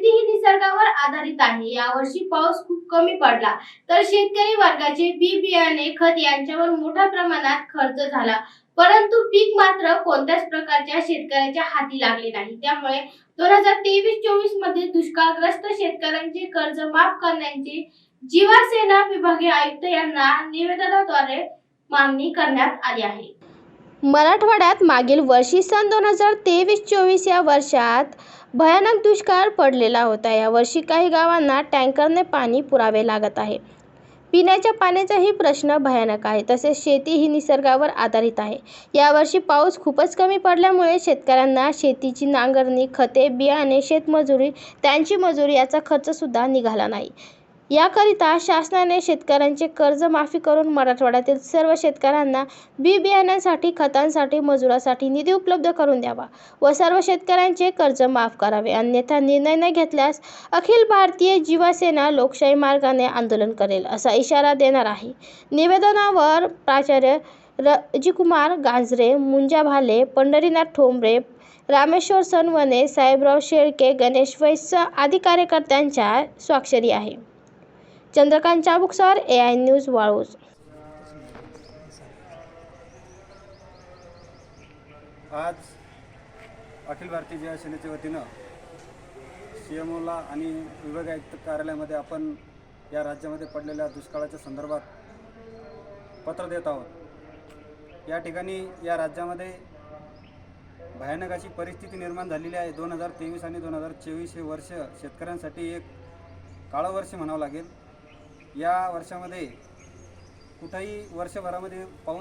शेती ही निसर्गावर आधारित आहे. यावर्षी पाऊस खूप कमी पडला. तर शेतकरी वर्गाचे बी बियाणे खत यांच्यावर मोठ्या प्रमाणात खर्च झाला. परंतु पीक मात्र कोणत्याच प्रकारच्या शेतकऱ्याच्या हाती लागले नाही. त्यामुळे दोन हजार तेवीस चोवीसमध्ये दुष्काळग्रस्त शेतकऱ्यांचे कर्ज माफ करण्याची जीवासेना विभागीय आयुक्त यांना निवेदनाद्वारे मागणी करण्यात आली आहे. मराठवाड्यात मागील वर्षी सन दोन हजार तेवीस चोवीस या वर्षात भयानक दुष्काळ पडलेला होता. यावर्षी काही गावांना टँकरने पाणी पुरावे लागत आहे. पिण्याच्या पाण्याचाही प्रश्न भयानक आहे. तसेच शेती ही निसर्गावर आधारित आहे. यावर्षी पाऊस खूपच कमी पडल्यामुळे शेतकऱ्यांना शेतीची नांगरणी खते बियाणे शेतमजुरी त्यांची मजुरी याचा खर्चसुद्धा निघाला नाही. याकरिता शासनाने शेतकऱ्यांचे कर्ज माफी करून मराठवाड्यातील सर्व शेतकऱ्यांना बी बियाण्यांसाठी खतांसाठी मजुरासाठी निधी उपलब्ध करून द्यावा व सर्व शेतकऱ्यांचे कर्ज माफ करावे. अन्यथा निर्णय न घेतल्यास अखिल भारतीय जीवसेना लोकशाही मार्गाने आंदोलन करेल असा इशारा देणार आहे. निवेदनावर प्राचार्य रजिकुमार गांजरे मुंजा भाले पंढरीनाथ ठोंबरे रामेश्वर सनवणे साहेबराव शेळके गणेश वैस आदी कार्यकर्त्यांच्या स्वाक्षरी आहे. Chandrakant Chabuksar A I news Waluj. आज अखिल भारतीय जिल्हा सेनेच्या वतीनं सी एम ओला आणि विभाग आयुक्त कार्यालयामध्ये आपण या राज्यामध्ये पडलेल्या दुष्काळाच्या संदर्भात पत्र देत आहोत. या ठिकाणी या राज्यामध्ये भयानक अशी परिस्थिती निर्माण झालेली आहे. दोन हजार तेवीस आणि दोन हजार चोवीस हे वर्ष शेतकऱ्यांसाठी एक काळं वर्ष म्हणावं लागेल. या वर्षामध्ये कुठंही वर्षभरामध्ये पाऊस